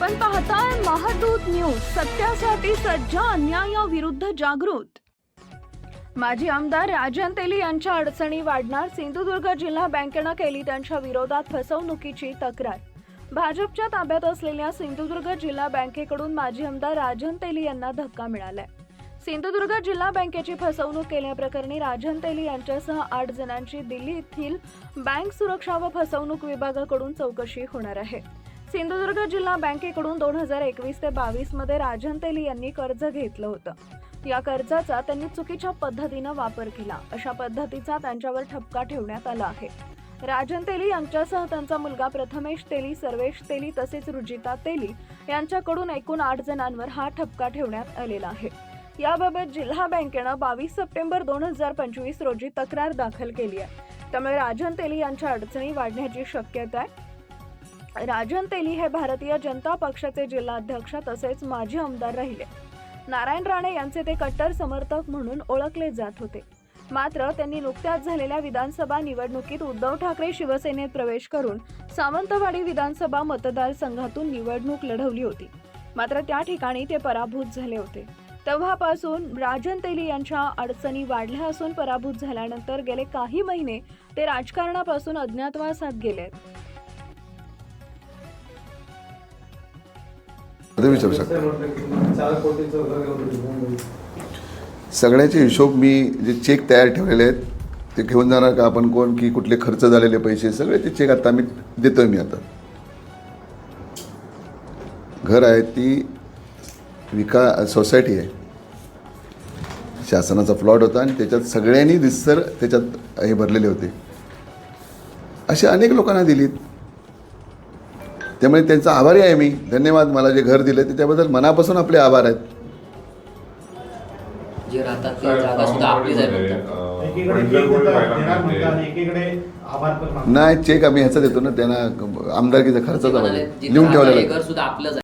आपण पाहताय महादूत न्यूज सत्यासाठी सज्ज अन्यायाविरुद्ध जागृत. माजी आमदार राजन तेली यांच्या अडचणी वाढणार सिंधुदुर्ग जिल्हा बँकेनं केली त्यांच्या विरोधात फसवणुकीची तक्रार. भाजपच्या ताब्यात असलेल्या सिंधुदुर्ग जिल्हा बँकेकडून माजी आमदार राजन तेली यांना धक्का मिळालाय. सिंधुदुर्ग जिल्हा बँकेची फसवणूक केल्याप्रकरणी राजन तेली यांच्यासह आठ जणांची दिल्ली येथील बँक सुरक्षा व फसवणूक विभागाकडून चौकशी होणार आहे. सिंधुदुर्ग जिल्हा बँकेकडून दोन हजार एकवीस ते बावीसमध्ये राजन तेली यांनी कर्ज घेतलं होतं. या कर्जाचा त्यांनी चुकीच्या पद्धतीनं वापर केला. अशा पद्धतीचा त्यांच्यावर ठपका ठेवण्यात आला आहे. राजन तेली यांच्यासह त्यांचा मुलगा प्रथमेश तेली सर्वेश तेली तसेच रुजिता तेली यांच्याकडून एकूण आठ जणांवर हा ठपका ठेवण्यात आलेला आहे. याबाबत जिल्हा बँकेनं बावीस सप्टेंबर दोन हजार पंचवीस रोजी तक्रार दाखल केली आहे. त्यामुळे राजन तेली यांच्या अडचणी वाढण्याची शक्यता आहे. राजन तेली हे भारतीय जनता पक्षाचे जिल्हाध्यक्ष तसेच माजी आमदार राहिले. नारायण राणे यांचे ते कट्टर समर्थक म्हणून ओळखले जात होते. मात्र त्यांनी नुकत्याच झालेल्या विधानसभा निवडणुकीत उद्धव ठाकरे शिवसेनेत प्रवेश करून सावंतवाडी विधानसभा मतदारसंघातून निवडणूक लढवली होती. मात्र त्या ठिकाणी ते पराभूत झाले होते. तेव्हापासून राजन तेली यांच्या अडचणी वाढल्या असून पराभूत झाल्यानंतर गेले काही महिने ते राजकारणापासून अज्ञातवासात गेले ते विचारू शकता? सगळ्याचे हिशोब मी जे चेक तयार ठेवलेले आहेत ते घेऊन जाणार का आपण कोण की कुठले खर्च झालेले पैसे सगळे ते चेक आता मी देतोय मी आता. घर आहे ती विका सोसायटी आहे. शासनाचा प्लॉट होता आणि त्याच्यात सगळ्यांनी दिसर त्याच्यात हे भरलेले होते. असे अनेक लोकांना दिलीत. त्यामुळे त्यांचा आभारी आहे मी. धन्यवाद मला जे घर दिलं ते. त्याबद्दल मनापासून आपले आभार आहेत. जे राहतात ती जागा सुद्धा आपलीच आहे फक्त. एकीकडे केक देतात, देणार म्हणतात आणि एकीकडे आभार पण मागतात. नाही चेक आम्ही ह्याचा देतो ना त्यांना आमदारकीचा खर्चाचा म्हणाले, पाहिजे जिथं लिहून राहतात ठेवलेला हे घर सुद्धा आपलंच आहे